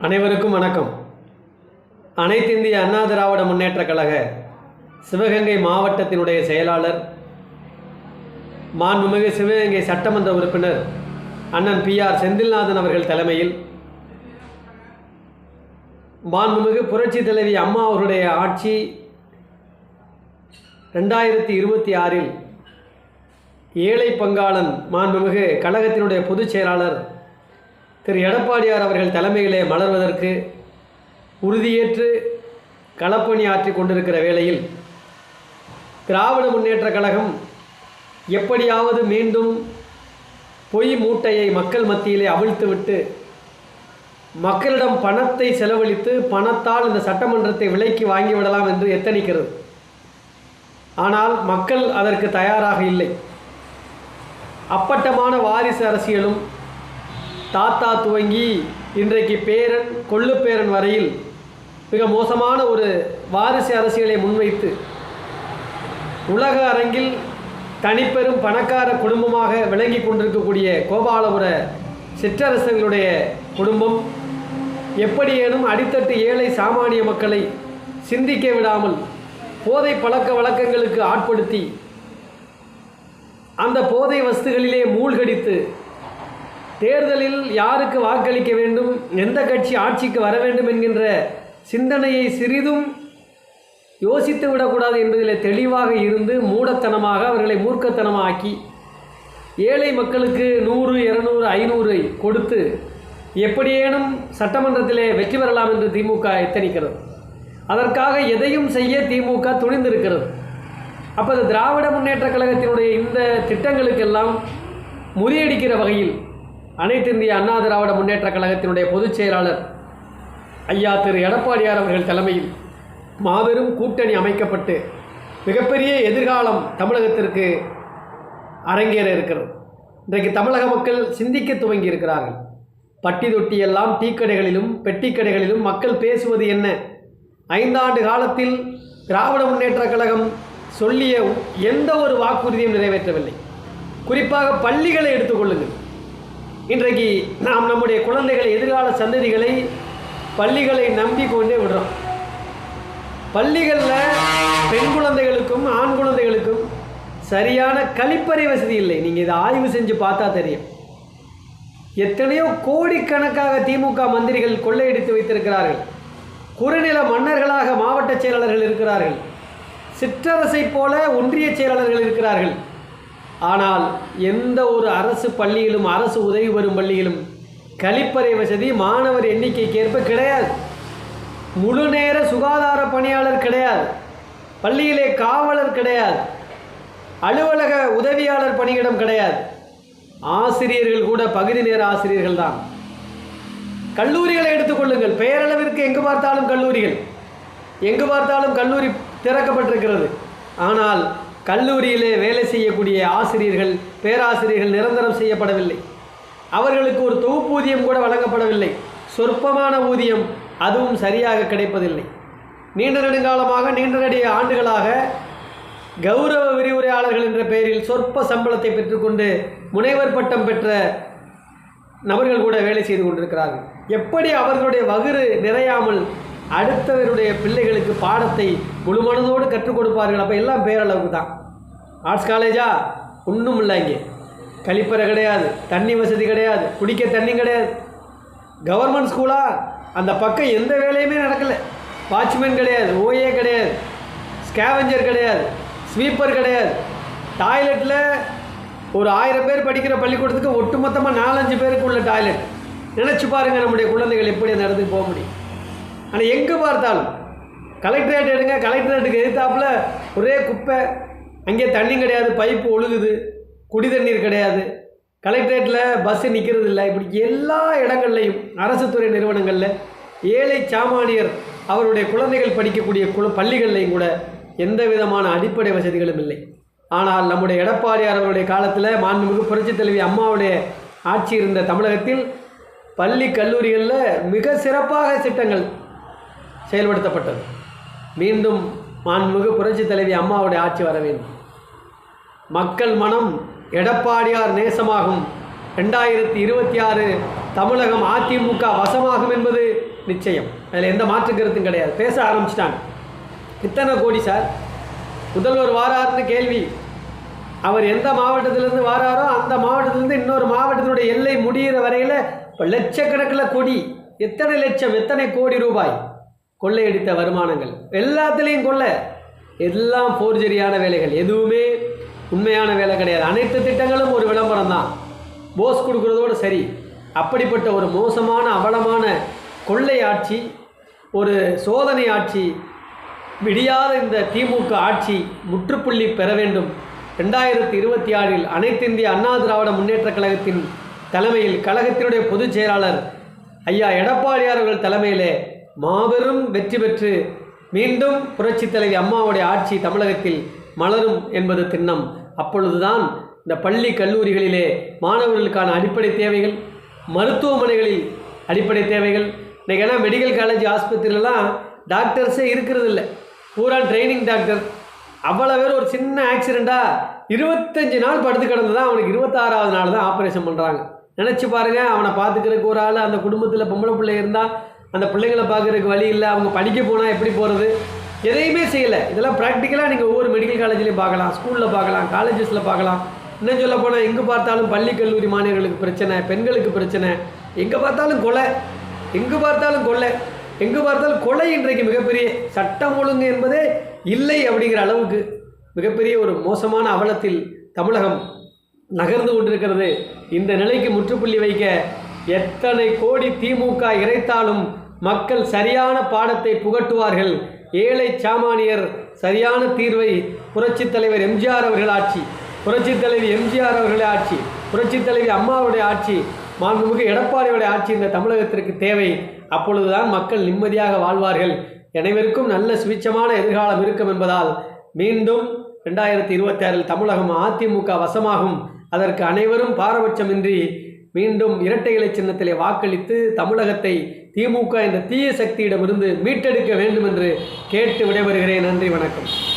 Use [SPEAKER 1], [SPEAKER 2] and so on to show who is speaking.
[SPEAKER 1] அனைவருக்கும் வணக்கம். அனைத்திந்திய அண்ணா திராவிட முன்னேற்றக் கழக சிவகங்கை மாவட்டத்தினுடைய செயலாளர் மாண்புமிகு சிவகங்கை சட்டமன்ற உறுப்பினர் அண்ணன் பி ஆர் செந்தில்நாதன் அவர்கள் தலைமையில் மாண்புமிகு புரட்சி தலைவி அம்மா அவருடைய ஆட்சி ரெண்டாயிரத்தி இருபத்தி ஆறில் ஏழை பங்காளன் மாண்புமிகு கழகத்தினுடைய பொதுச் செயலாளர் திரு எடப்பாடியார் அவர்கள் தலைமையிலே மலர்வதற்கு உறுதியேற்று களப்பணி ஆற்றி கொண்டிருக்கிற வேளையில் திராவிட முன்னேற்றக் கழகம் எப்படியாவது மீண்டும் பொய் மூட்டையை மக்கள் மத்தியிலே அவிழ்த்துவிட்டு மக்களிடம் பணத்தை செலவழித்து பணத்தால் இந்த சட்டமன்றத்தை விலைக்கு வாங்கிவிடலாம் என்று எத்தனிக்கிறது. ஆனால் மக்கள் அதற்கு தயாராக இல்லை. அப்பட்டமான வாரிசு அரசியலும் தாத்தா துவங்கி இன்றைக்கு பேரன் கொள்ளு பேரன் வரையில் மிக மோசமான ஒரு வாரிசு அரசியலை முன்வைத்து உலக அரங்கில் தனிப்பெரும் பணக்கார குடும்பமாக விளங்கி கொண்டிருக்கக்கூடிய கோபாலபுர சிற்றரசர்களுடைய குடும்பம் எப்படியேனும் அடித்தட்டு ஏழை சாமானிய மக்களை சிந்திக்க விடாமல் போதை பழக்க வழக்கங்களுக்கு ஆட்படுத்தி அந்த போதை வஸ்துகளிலே மூழ்கடித்து தேர்தலில் யாருக்கு வாக்களிக்க வேண்டும்? எந்த கட்சி ஆட்சிக்கு வர வேண்டும் என்கின்ற சிந்தனையை சிறிதும் யோசித்து விடக்கூடாது என்பதில் தெளிவாக இருந்து மூடத்தனமாக அவர்களை மூர்க்கத்தனமாக்கி ஏழை மக்களுக்கு நூறு இருநூறு ஐநூறு கொடுத்து எப்படியேனும் சட்டமன்றத்திலே வெற்றி பெறலாம் என்று திமுக எத்தனிக்கிறது. அதற்காக எதையும் செய்ய திமுக துணிந்திருக்கிறது. அப்போ திராவிட முன்னேற்ற கழகத்தினுடைய இந்த திட்டங்களுக்கெல்லாம் முறியடிக்கிற வகையில் அனைத்து இந்திய அண்ணா திராவிட முன்னேற்ற கழகத்தினுடைய பொதுச் செயலாளர் ஐயா திரு எடப்பாடியார் அவர்கள் தலைமையில் மாபெரும் கூட்டணி அமைக்கப்பட்டு மிகப்பெரிய எதிர்காலம் தமிழகத்திற்கு அரங்கேற இருக்கிறது. இன்றைக்கு தமிழக மக்கள் சிந்திக்க துவங்கி இருக்கிறார்கள். பட்டி தொட்டி எல்லாம் டீக்கடைகளிலும் பெட்டிக்கடைகளிலும் மக்கள் பேசுவது என்ன? ஐந்தாண்டு காலத்தில் திராவிட முன்னேற்றக் கழகம் சொல்லிய எந்த ஒரு வாக்குறுதியும் நிறைவேற்றவில்லை. குறிப்பாக பள்ளிகளை எடுத்துக்கொள்ளுங்கள் இன்றைக்கு நாம் நம்முடைய குழந்தைகளை எதிர்கால சந்ததிகளை பள்ளிகளை நம்பி கொண்டே விடுறோம். பள்ளிகளில் பெண் குழந்தைகளுக்கும் ஆண் குழந்தைகளுக்கும் சரியான கழிப்பறை வசதி இல்லை. நீங்கள் இதை ஆய்வு செஞ்சு பார்த்தா தெரியும். எத்தனையோ கோடிக்கணக்காக திமுக மந்திரிகள் கொள்ளையடித்து வைத்திருக்கிறார்கள். குறுநில மன்னர்களாக மாவட்ட செயலாளர்கள் இருக்கிறார்கள். சிற்றரசை போல ஒன்றிய செயலாளர்கள் இருக்கிறார்கள். ஆனால் எந்த ஒரு அரசு பள்ளியிலும் அரசு உதவி பெறும் பள்ளியிலும் கழிப்பறை வசதி மாணவர் எண்ணிக்கைக்கு ஏற்ப கிடையாது. முழு நேர சுகாதார பணியாளர் கிடையாது. பள்ளியிலே காவலர் கிடையாது. அலுவலக உதவியாளர் பணியிடம் கிடையாது. ஆசிரியர்கள் கூட பகுதி நேர ஆசிரியர்கள் தான். கல்லூரிகளை எடுத்துக்கொள்ளுங்கள் பெயரளவிற்கு எங்கு பார்த்தாலும் கல்லூரிகள். எங்கு பார்த்தாலும் கல்லூரி திறக்கப்பட்டிருக்கிறது. ஆனால் கல்லூரியிலே வேலை செய்யக்கூடிய ஆசிரியர்கள் பேராசிரியர்கள் நிரந்தரம் செய்யப்படவில்லை. அவர்களுக்கு ஒரு தொகுப்பூதியம் கூட வழங்கப்படவில்லை. சொற்பமான ஊதியம் அதுவும் சரியாக கிடைப்பதில்லை. நீண்ட நெடுங்காலமாக நீண்ட நெடிய ஆண்டுகளாக கௌரவ விரிவுரையாளர்கள் என்ற பெயரில் சொற்ப சம்பளத்தை பெற்றுக்கொண்டு முனைவர் பட்டம் பெற்ற நபர்கள் கூட வேலை செய்து கொண்டிருக்கிறார்கள். எப்படி அவர்களுடைய வகுறு நிறையாமல் அடுத்தவருடைய பிள்ளைகளுக்கு பாடத்தை முழு மனதோடு கற்றுக் கொடுப்பார்கள். அப்போ எல்லாம் பேரளவுக்கு தான். ஆர்ட்ஸ் காலேஜா ஒன்றும் இல்லை இங்கே. கழிப்பறை கிடையாது. தண்ணி வசதி கிடையாது. குடிக்க தண்ணி கிடையாது. கவர்மெண்ட் ஸ்கூலா அந்த பக்கம் எந்த வேலையுமே நடக்கலை. வாட்ச்மேன் கிடையாது. ஓஏ கிடையாது. ஸ்கேவஞ்சர் கிடையாது. ஸ்வீப்பர் கிடையாது. டாய்லெட்டில் ஒரு ஆயிரம் பேர் படிக்கிற பள்ளிக்கூடத்துக்கு ஒட்டுமொத்தமாக நாலஞ்சு பேருக்கு உள்ள டாய்லெட் நினச்சி பாருங்கள் நம்முடைய குழந்தைகள் எப்படி அந்த இடத்துக்கு போக முடியும். ஆனால் எங்கே பார்த்தாலும் கலெக்டரேட் எடுங்க கலெக்டரேட்டுக்கு எதிர்த்தாப்புல ஒரே குப்பை. அங்கே தண்ணி கிடையாது பைப்பு ஒழுகுது குடி தண்ணீர் கிடையாது. கலெக்டரேட்டில் பஸ்ஸு நிற்கிறது இல்லை. இப்படி எல்லா இடங்கள்லையும் அரசு துறை நிறுவனங்களில் ஏழை சாமானியர் அவருடைய குழந்தைகள் படிக்கக்கூடிய குழு பள்ளிகள்லையும் கூட எந்த விதமான அடிப்படை வசதிகளும் இல்லை. ஆனால் நம்முடைய எடப்பாடியார் அவருடைய காலத்தில் மாண்புமிகு புரட்சித் தலைவி அம்மாவுடைய ஆட்சி இருந்த தமிழகத்தில் பள்ளி கல்லூரிகளில் மிக சிறப்பாக திட்டங்கள் செயல்படுத்தப்பட்டது. மீண்டும் மாண்புமிகு புரட்சி தலைவி அம்மாவுடைய ஆட்சி வர வேண்டும். மக்கள் மனம் எடப்பாடியார் நேசமாகும். ரெண்டாயிரத்தி இருபத்தி ஆறு தமிழகம் அதிமுக வசமாகும் என்பது நிச்சயம். அதில் எந்த மாற்று கருத்தும் கிடையாது. பேச ஆரம்பிச்சிட்டாங்க. இத்தனை கோடி சார் முதல்வர் வாரார்னு கேள்வி. அவர் எந்த மாவட்டத்திலேருந்து வாராரோ அந்த மாவட்டத்திலேருந்து இன்னொரு மாவட்டத்தினுடைய எல்லை முடிகிற வரையில் இப்போ லட்சக்கணக்கில் கொடி எத்தனை லட்சம் எத்தனை கோடி ரூபாய்? கொள்ளையடித்த வருமானங்கள். எல்லாத்துலேயும் கொள்ளை. எல்லாம் போர்ஜரியான வேலைகள். எதுவுமே உண்மையான வேலை கிடையாது. அனைத்து திட்டங்களும் ஒரு விளம்பரம் தான். போஸ் கொடுக்குறதோடு சரி. அப்படிப்பட்ட ஒரு மோசமான அவலமான கொள்ளை ஆட்சி ஒரு சோதனை ஆட்சி விடியாத இந்த திமுக ஆட்சி முற்றுப்புள்ளி பெற வேண்டும். ரெண்டாயிரத்தி இருபத்தி ஆறில் அனைத்து இந்திய அண்ணா திராவிட முன்னேற்ற கழகத்தின் தலைமையில் கழகத்தினுடைய பொதுச் செயலாளர் ஐயா எடப்பாடியார் அவர்கள் தலைமையிலே மாபெரும் வெற்றி பெற்று மீண்டும் புரட்சி தலைவி அம்மாவுடைய ஆட்சி தமிழகத்தில் மலரும் என்பது திண்ணம். அப்பொழுதுதான் இந்த பள்ளி கல்லூரிகளிலே மாணவர்களுக்கான அடிப்படை தேவைகள் மருத்துவமனைகளில் அடிப்படை தேவைகள் இன்றைக்கெல்லாம் மெடிக்கல் காலேஜ் ஆஸ்பத்திரியிலலாம் டாக்டர்ஸே இருக்கிறது இல்லை பூரா ட்ரைனிங் டாக்டர் அவ்வளோ பேர் ஒரு சின்ன ஆக்சிடெண்ட்டாக இருபத்தஞ்சி நாள் படுத்து கிடந்து தான் அவனுக்கு இருபத்தாறாவது நாள் தான் ஆப்ரேஷன் பண்ணுறாங்க நினச்சி பாருங்கள் அவனை பார்த்துக்கிறதுக்கு ஒரு ஆள் அந்த குடும்பத்தில் பொம்பளை பிள்ளை இருந்தால் அந்த பிள்ளைங்களை பார்க்குறதுக்கு வழி இல்லை அவங்க படிக்க போனால் எப்படி போகிறது எதையுமே செய்யலை. இதெல்லாம் ப்ராக்டிக்கலாக நீங்கள் ஒவ்வொரு மெடிக்கல் காலேஜ்லேயும் பார்க்கலாம் ஸ்கூலில் பார்க்கலாம் காலேஜஸில் பார்க்கலாம். இன்னும் சொல்ல போனால் எங்கே பார்த்தாலும் பள்ளி கல்லூரி மாணவர்களுக்கு பிரச்சனை பெண்களுக்கு பிரச்சனை. எங்கே பார்த்தாலும் கொலை. எங்கு பார்த்தாலும் கொலை. எங்கு பார்த்தாலும் கொலை இன்றைக்கு மிகப்பெரிய சட்டம் ஒழுங்கு என்பதே இல்லை அப்படிங்கிற அளவுக்கு மிகப்பெரிய ஒரு மோசமான அவலத்தில் தமிழகம் நகர்ந்து கொண்டிருக்கிறது. இந்த நிலைக்கு முற்றுப்புள்ளி வைக்க எத்தனை கோடி திமுக இறைத்தாலும் மக்கள் சரியான பாடத்தை புகட்டுவார்கள். ஏழை சாமானியர் சரியான தீர்வை புரட்சித் தலைவர் எம்ஜிஆர் அவர்கள் ஆட்சி புரட்சித் தலைவி எம்ஜிஆர் அவர்களுடைய ஆட்சி புரட்சித் தலைவி அம்மாவுடைய ஆட்சி மாண்புமிகு எடப்பாடியுடைய ஆட்சி இந்த தமிழகத்திற்கு தேவை. அப்பொழுதுதான் மக்கள் நிம்மதியாக வாழ்வார்கள். அனைவருக்கும் நல்ல சுவிச்சமான எதிர்காலம் இருக்கும் என்பதால் மீண்டும் ரெண்டாயிரத்தி இருபத்தி ஆறில் தமிழகம் அதிமுக வசமாகும். அதற்கு அனைவரும் பாரபட்சமின்றி மீண்டும் இரட்டை இலை சின்னத்திலே வாக்களித்து தமிழகத்தை திமுக இந்த தீய சக்தியிடமிருந்து மீட்டெடுக்க வேண்டும் என்று கேட்டு விடைபெறுகிறேன். நன்றி வணக்கம்.